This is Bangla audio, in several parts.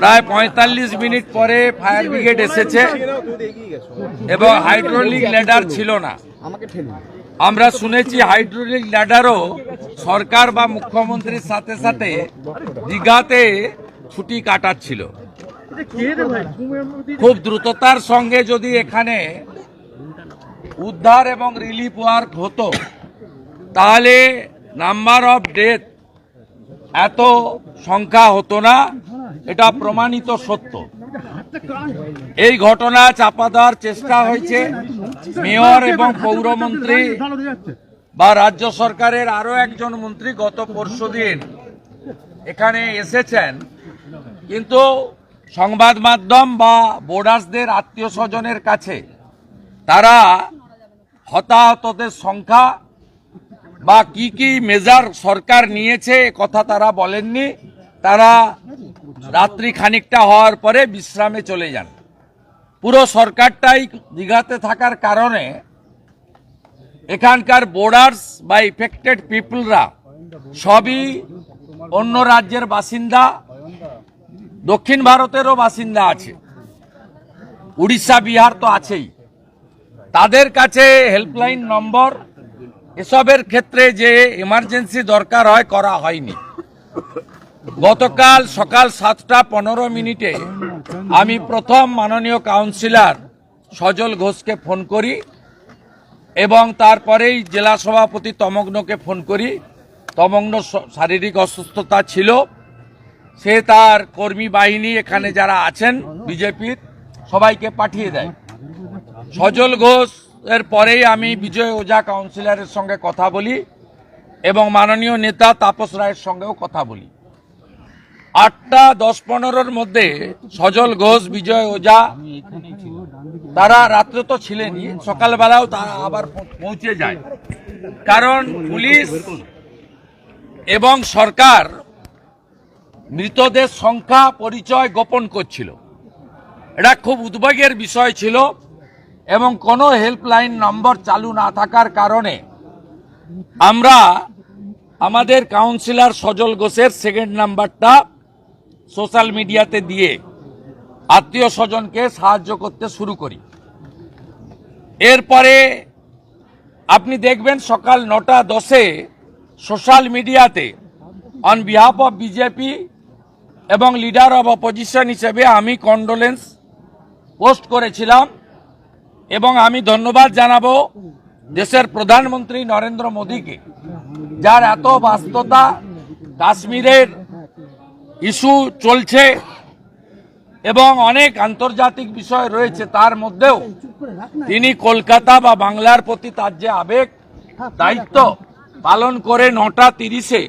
প্রায় পঁয়তাল্লিশ মিনিট পরে ফায়ার ব্রিগেড এসেছে এবং হাইড্রোলিক ল্যাডার ছিল না। আমরা শুনেছি হাইড্রোলিক ল্যাডারও সরকার বা মুখ্যমন্ত্রীর সাথে সাথে দীঘাতে ছুটি কাটাচ্ছিল। খুব দ্রুততার সঙ্গে যদি এখানে উদ্ধার এবং রিলিফ ওয়ার্ক হতো, তাহলে নাম্বার অফ ডেথ এত সংখ্যা হতো না, এটা প্রমাণিত সত্য। এই ঘটনা চাপা দেওয়ার চেষ্টা হয়েছে মেয়র এবং পৌরমন্ত্রী বা রাজ্য সরকারের আরও একজন মন্ত্রী গত পরশুদিন এখানে এসেছেন। কিন্তু সংবাদ মাধ্যম বা বোর্ডার্সদের আত্মীয় স্বজনের কাছে তারা হতাহতদের সংখ্যা বা কি কি মেজার সরকার নিয়েছে কথা তারা বলেননি। তারা রাত্রি খানিকটা হওয়ার পরে বিশ্রামে চলে যান। পুরো সরকারটাই দীঘাতে থাকার কারণে এখানকার বোর্ডার্স বা ইফেক্টেড পিপলরা সবই অন্য রাজ্যের বাসিন্দা, দক্ষিণ ভারতেরও বাসিন্দা আছে। উড়িষ্যা, বিহার তো আছেই। তাদের কাছে হেল্পলাইন নম্বর এসবের ক্ষেত্রে যে এমার্জেন্সি দরকার হয়, করা হয়নি। গতকাল সকাল সাতটা পনেরো মিনিটে আমি প্রথম মাননীয় কাউন্সিলর সজল ঘোষকে ফোন করি এবং তারপরেই জেলা সভাপতি তমগ্নকে ফোন করি। তমগ্ন শারীরিক অসুস্থতা ছিল। সে তার কর্মী বাহিনী এখানে যারা আছেন, বিজেপির, সবাইকে পাঠিয়ে দেয়। সজল ঘোষ এর পরেই আমি বিজয় ওঝা কাউন্সিলরের সঙ্গে কথা বলি এবং মাননীয় নেতা তাপস রায়ের সঙ্গেও কথা বলি। আটটা দশ পনেরোর মধ্যে সজল ঘোষ, বিজয় ওঝা, তারা রাত্রে তো ছিলেনই, সকালবেলাও তারা আবার পৌঁছে যায়। কারণ পুলিশ এবং সরকার মৃতদের সংখ্যা, পরিচয় গোপন করছিল। এটা খুব উদ্বেগের বিষয় ছিল। এবং কোনো হেল্পলাইন নম্বর চালু না থাকার কারণে আমরা আমাদের কাউন্সিলর সজল ঘোষের সেকেন্ড নাম্বারটা সোশ্যাল মিডিয়াতে দিয়ে আত্মীয় স্বজনকে সাহায্য করতে শুরু করি। এরপরে আপনি দেখবেন সকাল নটা দশে সোশ্যাল মিডিয়াতে অন বিহাফ অফ বিজেপি এবং লিডার অব অপোজিশন হিসেবে আমি কন্ডোলেন্স পোস্ট করেছিলাম। এবং আমি ধন্যবাদ জানাব দেশের প্রধানমন্ত্রী নরেন্দ্র মোদীকে, যার এত বাস্তবতা কাশ্মীরের ইস্যু চলছে এবং অনেক আন্তর্জাতিক বিষয় রয়েছে, তার মধ্যেও তিনি কলকাতা বা বাংলার প্রতি তার যে আবেগ, দায়িত্ব পালন করে নটা তিরিশে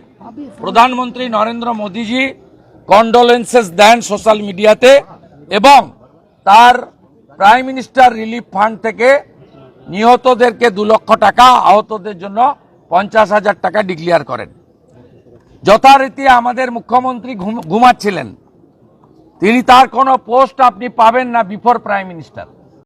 প্রধানমন্ত্রী নরেন্দ্র মোদীজি কন্ডোলেন্সেস দেন সোশ্যাল মিডিয়াতে এবং তার প্রাইম মিনিস্টার রিলিফ ফান্ড থেকে নিহতদেরকে দু লক্ষ টাকা, আহতদের জন্য পঞ্চাশ হাজার টাকা ডিক্লেয়ার করেন। যথারীতি আমাদের মুখ্যমন্ত্রী ঘুম- ঘুমাচ্ছিলেন। তিনি তার কোনো পোস্ট আপনি পাবেন না বিফোর প্রাইম মিনিস্টার